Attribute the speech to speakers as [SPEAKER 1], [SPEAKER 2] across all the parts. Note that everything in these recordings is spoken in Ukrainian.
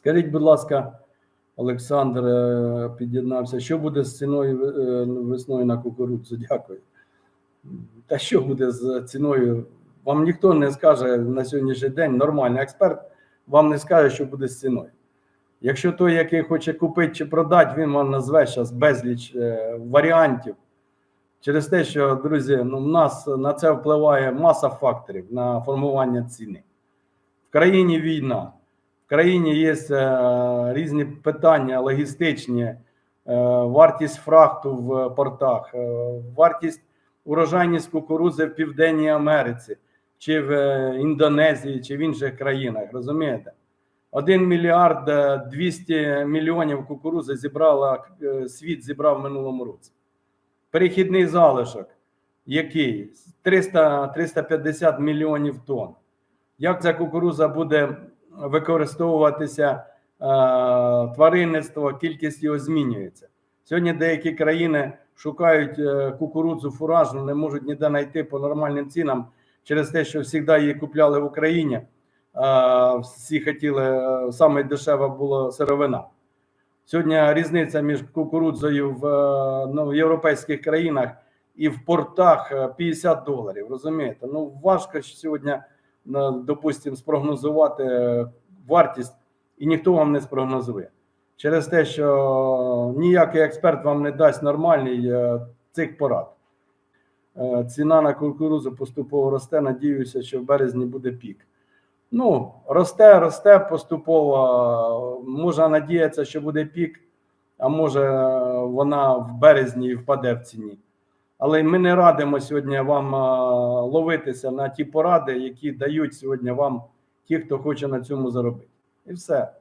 [SPEAKER 1] Скажіть, будь ласка, Олександр е, під'єднався. Що буде з ціною е, весною на кукурудзу? Дякую. Та що буде з ціною? Вам ніхто не скаже на сьогоднішній день, нормальний експерт вам не скаже, що буде з ціною. Якщо той, який хоче купити чи продати, він вам назве зараз безліч е, варіантів. Через те, що, друзі, ну, в нас на це впливає маса факторів на формування ціни. В країні війна, країні є е, різні питання логістичні, е, вартість фрахту в портах, е, вартість урожайність кукурузи в Південній Америці, чи в Індонезії, чи в інших країнах. Розумієте? 1 мільярд е, 200 мільйонів кукурузи зібрала світ зібрав в минулому році. Перехідний залишок, який 300, 350 мільйонів тонн. Як ця кукуруза буде використовуватися е, тваринництво, кількість його змінюється. Сьогодні деякі країни шукають е, кукурудзу фуражну, не можуть ніде знайти по нормальним цінам через те, що завжди її купляли в Україні. Е, всі хотіли, саме дешева була сировина. Сьогодні різниця між кукурудзою в, ну, європейських країнах і в портах е, 50 доларів. Розумієте? Ну важко сьогодні, допустимо, спрогнозувати вартість, і ніхто вам не спрогнозує. Через те, що ніякий експерт вам не дасть нормальний е, цих порад. Е, Ціна на кукурудзу поступово росте. Надіюся, що в березні буде пік. Ну, росте, росте поступово. Можна надіятися, що буде пік, а може вона в березні і впаде в ціні. Але ми не радимо сьогодні вам ловитися на ті поради, які дають сьогодні вам ті, хто хоче на цьому заробити. І все.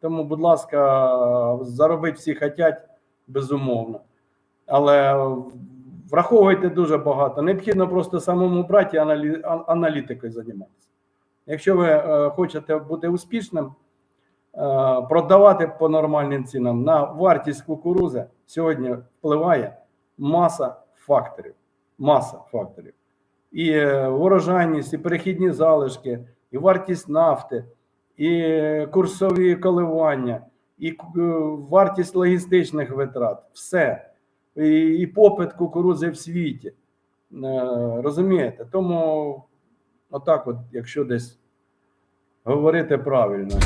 [SPEAKER 1] Тому, будь ласка, заробити всі хочуть, безумовно. Але враховуйте дуже багато. Необхідно просто самому брати і аналі- аналітикою займатися. Якщо ви е, хочете бути успішним, е, продавати по нормальним цінам на вартість кукурузи сьогодні впливає маса факторів. Маса факторів. І е, урожайність, і перехідні залишки, і вартість нафти, і курсові коливання, і е, вартість логістичних витрат. Все. І, і попит кукурузи в світі. Е, Розумієте? Тому отак, от, якщо десь говорити правильно.